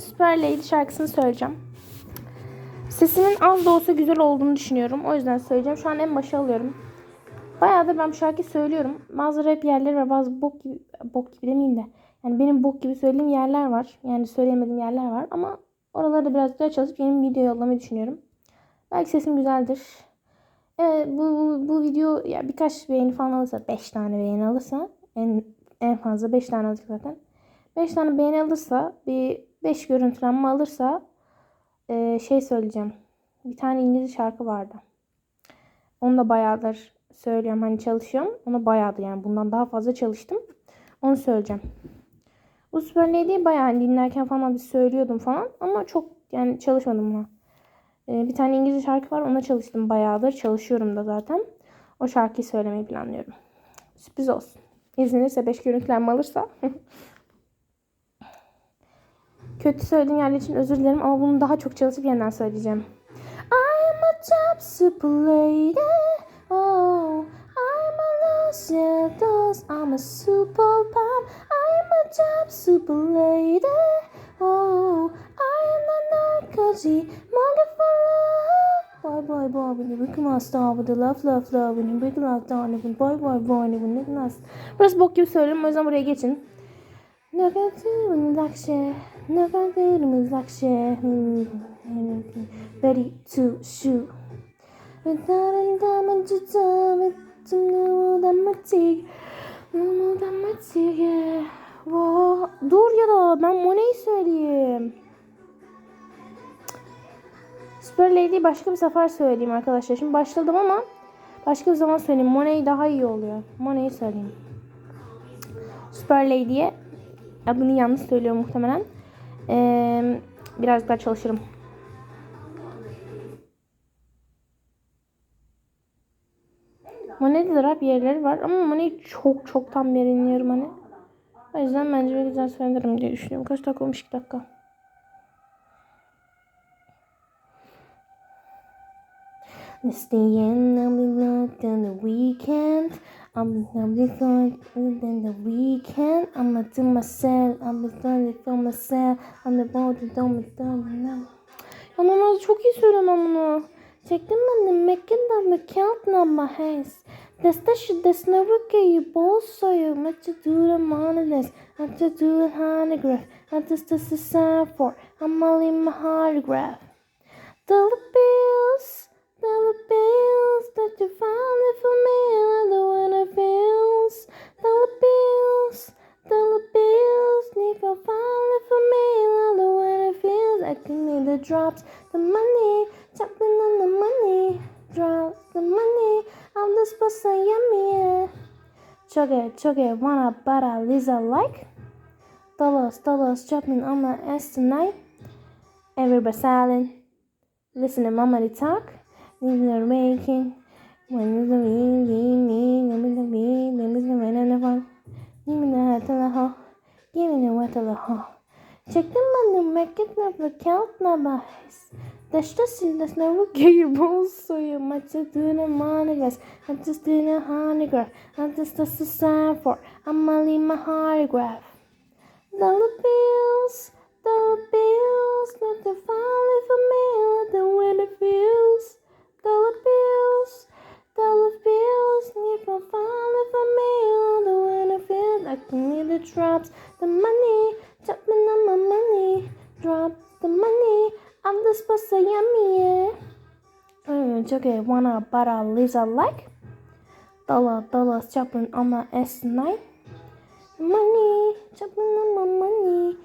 Super Lady şarkısını söyleyeceğim. Sesimin az da olsa güzel olduğunu düşünüyorum. O yüzden söyleyeceğim. Şu an en başa alıyorum. Bayağıdır ben bu şarkıyı söylüyorum. Bazı rap yerleri ve bazı bok gibi, bok gibi demeyeyim de. Yani benim bok gibi söylediğim yerler var. Yani söyleyemediğim yerler var. Ama oraları da biraz daha çalışıp yeni bir video yollamayı düşünüyorum. Belki sesim güzeldir. Evet bu, bu, bu video ya birkaç beğeni falan alırsa 5 tane beğeni alırsa en, en fazla 5 tane alacak zaten. 5 tane beğeni alırsa bir 5 görüntülenme alırsa e, şey söyleyeceğim. Bir tane İngilizce şarkı vardı. Onu da bayağıdır söylüyorum hani çalışıyorum. Onu bayağıdır yani bundan daha fazla çalıştım. Onu söyleyeceğim. Bu Super Lady'yi bayağı hani dinlerken falan bir söylüyordum falan ama çok yani çalışmadım buna. Ee, bir tane İngilizce şarkı var ona çalıştım bayağıdır. Çalışıyorum da zaten. O şarkıyı söylemeyi planlıyorum. Sürpriz olsun. İzlenirse 5 görüntülenme alırsa. Kötü söylediğim yerler için özür dilerim ama bunu daha çok çalışıp yeniden söyleyeceğim. I'm a top super lady. Oh, I'm a lost shadows. I'm a super pop. I'm a top super lady. Oh, I'm a narcozy. Boy, boy, boy, when you break my star with the love, love, love. When you break love down, when boy, boy, boy, when you break Burası bok gibi söylüyorum o yüzden buraya geçin. Nagatırımız akşe, nagatırımız akşe. Hmm, ready to shoot. Ready to shoot. Dramatik. Dramatik. Dur ya da ben Monet'i söyleyeyim. Super Lady başka bir sefer söyleyeyim arkadaşlar. Şimdi başladım ama başka bir zaman söyleyeyim. Money daha iyi oluyor. Money'i söyleyeyim. Super Lady'ye adını yanlış söylüyorum muhtemelen. Ee, biraz daha çalışırım. Monet'de de rap yerleri var ama Monet'i çok çok tam beri dinliyorum hani. O yüzden bence bir güzel söylerim diye düşünüyorum. Kaç dakika olmuş? 2 dakika. It's the end, on the weekend. I'm just going than the weekend. I'ma do myself. I'm just going to for myself. I'm the bold to do myself. Ya normalde çok iyi söylemem bunu. Çektim ben de mekanda mekanda mahes. Desta şu desne vüke yi bol soyu. Maçı dure maniles. Maçı dure hanograf. Maçı stası sanfor. Amalim hargraf. Dalı bil. Can need the drops, the money, tapping on the money, drops the money. I'm the supposed yummy. Chug it, chug it, wanna butter, Lisa like. Dollars, dollars, chopping on my ass tonight. Everybody silent. Listen to mama talk. They're making when is the me, me, me, let me the me, let me the man and the fun. Give me the hat to the hall, give me the wet to the hall. Çekinmedim meket nabı kağıt nabı. Deşte sildes nabı geyi bolsuyu. Maçadığına manigas. Antistığına hanigraf. Antistası sanfor. Amali maharigraf. Dollar bills, dollar bills, not the folly for me, the it feels. was so yummy. Hmm, okay. Wanna Bana a Lisa like. Dollar dollars on my S9. Money shopping on my money.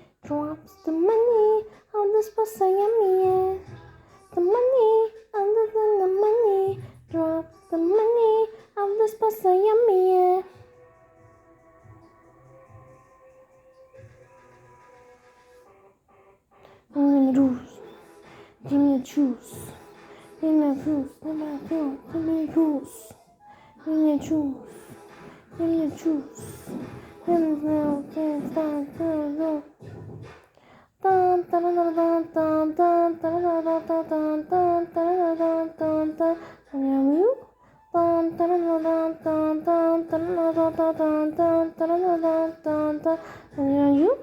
Dun, dun. Tanıyorum you?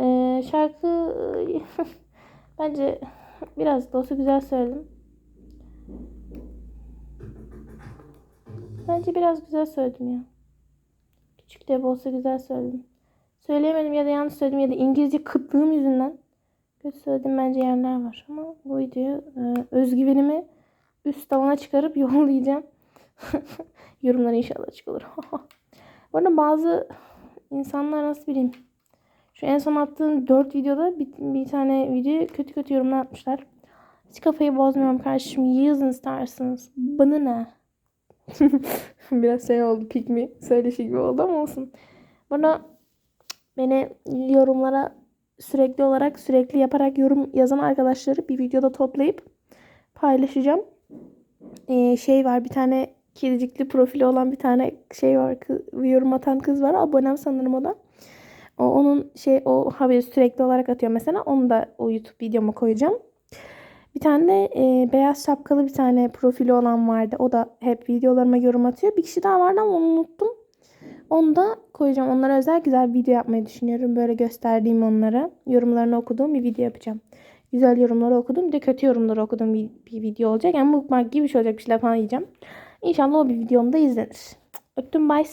Ee, şarkı bence biraz da olsa güzel söyledim. Bence biraz güzel söyledim ya. Küçük de olsa güzel söyledim. Söyleyemedim ya da yanlış söyledim ya da İngilizce kıtlığım yüzünden kötü söyledim bence yerler var. Ama bu videoyu e, özgüvenimi üst tavana çıkarıp yollayacağım. Yorumlar inşallah açık olur. Bu arada bazı insanlar nasıl bileyim. Şu en son attığım 4 videoda bir, bir tane video kötü kötü yorumlar atmışlar. Hiç kafayı bozmuyorum kardeşim. Yazın isterseniz. Bana ne? Biraz şey oldu. Pick me söyleşi gibi oldu ama olsun. Bana beni yorumlara sürekli olarak sürekli yaparak yorum yazan arkadaşları bir videoda toplayıp paylaşacağım. Ee, şey var bir tane kedicikli profili olan bir tane şey var kız, yorum atan kız var abonem sanırım o da. O, onun şey o haberi sürekli olarak atıyor mesela onu da o YouTube videoma koyacağım. Bir tane de e, beyaz şapkalı bir tane profili olan vardı. O da hep videolarıma yorum atıyor. Bir kişi daha vardı ama onu unuttum. Onu da koyacağım. Onlara özel güzel bir video yapmayı düşünüyorum. Böyle gösterdiğim onlara. Yorumlarını okuduğum bir video yapacağım. Güzel yorumları okudum. Bir de kötü yorumları okuduğum bir, bir video olacak. Yani bookmark gibi bir şey olacak. Bir şeyler falan yiyeceğim. İnşallah o bir videomda izlenir. Öptüm bye.